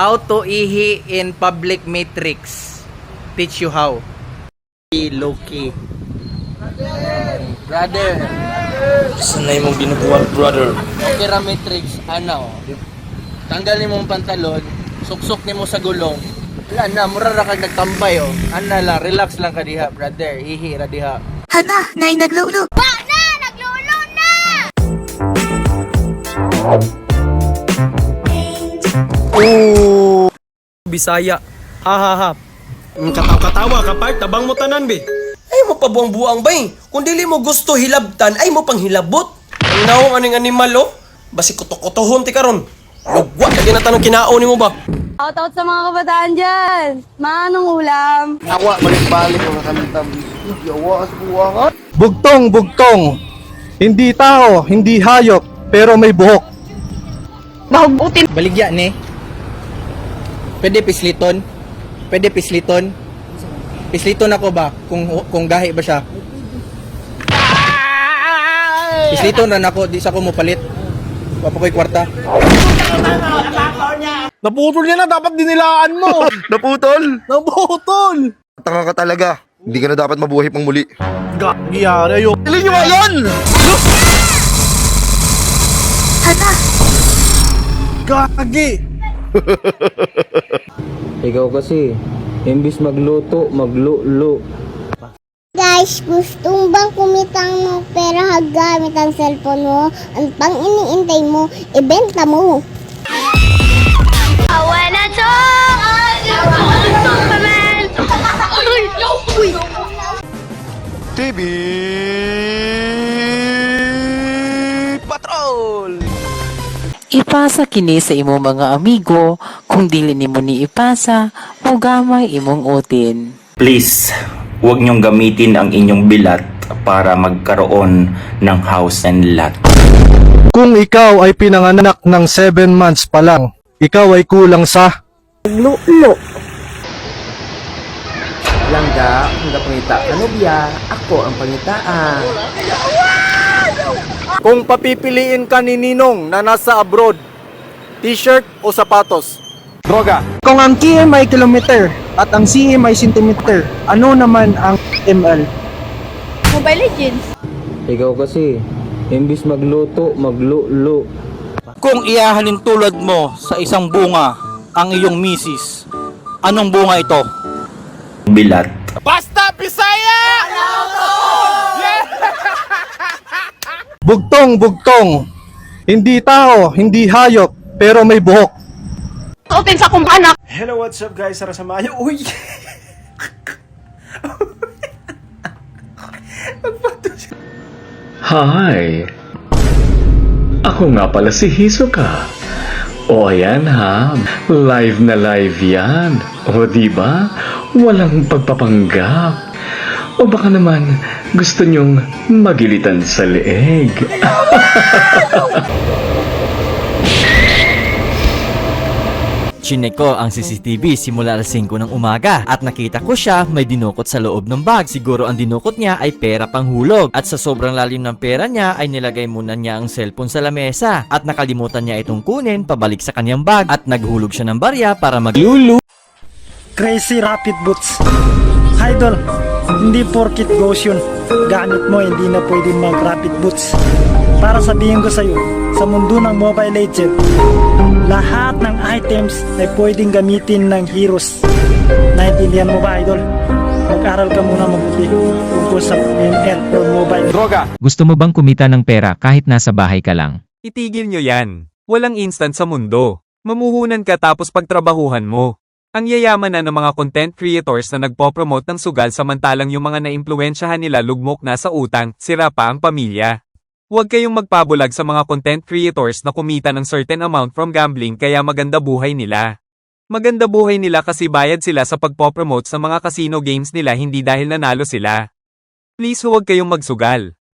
How to ihi in public matrix. Teach you how. Loki. Brother. Sanay mong ginubuhat, brother. Okay ra matrix. Ano? Tanggalin mo ang pantalon. Suksok ni mo sa gulong. Wala na, mura ra kag nagtambay oh. Ana lang, relax lang ka diha, brother. Ihi ra diha. Hala, nay naglulo. Bisaya. Ha ha ha. Mm, Katawa-katawa ka part, tabang mo tanan be. Ay mo pabuang-buang bay. Kung dili mo gusto hilabtan, ay mo pang hilabot. Ang naong aning animal oh. Basi kutok-kutohon ti karon. Lugwa ka ginatanong kinaon nimo ba? Shoutout sa mga kabataan dyan. Manong ulam. Awa balik-balik mga kantang. Yawa sa buwa ka. Bugtong, bugtong. Hindi tao, hindi hayop, pero may buhok. Mahugutin. Baligya ni. Pwede pisliton. Pwede pisliton. Pisliton ako ba kung kung gahi ba siya? Pisliton na nako, di sa ko mo palit. Wapa ko'y kwarta. Naputol niya na, dapat dinilaan mo. Naputol! Naputol. Tanga ka talaga. Hindi ka na dapat mabuhay pang muli. Gagiyari yun. Ilin nyo ba yun? Hala, Gagi. Ikaw kasi, imbis magluto, maglulo. Guys, gusto bang kumita ng pera gamit ang cellphone mo? Ang pang iniintay mo, ibenta mo. Ipasa kini sa imo mga amigo, kung dili nimo ni ipasa, o gamay imong utin. Please, huwag niyong gamitin ang inyong bilat para magkaroon ng house and lot. Kung ikaw ay pinanganak ng 7 months pa lang, ikaw ay kulang sa... lulo. Langga, hangga pangita ka biya, ako ang pangitaan. Kung papipiliin ka ni Ninong na nasa abroad, t-shirt o sapatos? Droga. Kung ang km ay kilometer at ang cm ay centimeter, ano naman ang ml? Mobile Legends. Ikaw kasi, imbis magluto, maglulo. Kung iyahalin tulad mo sa isang bunga ang iyong misis, anong bunga ito? Bilat. Bugtong, bugtong. Hindi tao, hindi hayop, pero may buhok. Suotin sa kumpanak. Hello, what's up guys? Sara Samayo. Uy! Hi! Ako nga pala si Hisoka. O ayan ha, live na live yan. O di ba? Walang pagpapanggap. O baka naman gusto nyong magilitan sa leeg. Chinek ko ang CCTV simula alas 5 ng umaga at nakita ko siya may dinukot sa loob ng bag. Siguro ang dinukot niya ay pera pang hulog at sa sobrang lalim ng pera niya ay nilagay muna niya ang cellphone sa lamesa at nakalimutan niya itong kunin pabalik sa kanyang bag at naghulog siya ng barya para maglulu. Crazy Rapid Boots. Idol, hindi porkit ghost yun. Gamit mo, hindi na pwede mag Rapid Boots. Para sabihin ko sa'yo, sa mundo ng Mobile Legend, lahat ng items ay pwedeng gamitin ng heroes. Naintindihan mo ba, Idol? Mag-aral ka muna mabuti tungkol sa ML or Mobile. Droga! Gusto mo bang kumita ng pera kahit nasa bahay ka lang? Itigil nyo yan. Walang instant sa mundo. Mamuhunan ka tapos pagtrabahuhan mo. Ang yayaman na ng mga content creators na nagpo-promote ng sugal samantalang yung mga naimpluwensyahan nila lugmok na sa utang, sira pa ang pamilya. Huwag kayong magpabulag sa mga content creators na kumita ng certain amount from gambling kaya maganda buhay nila. Maganda buhay nila kasi bayad sila sa pagpo-promote sa mga casino games nila hindi dahil nanalo sila. Please huwag kayong magsugal.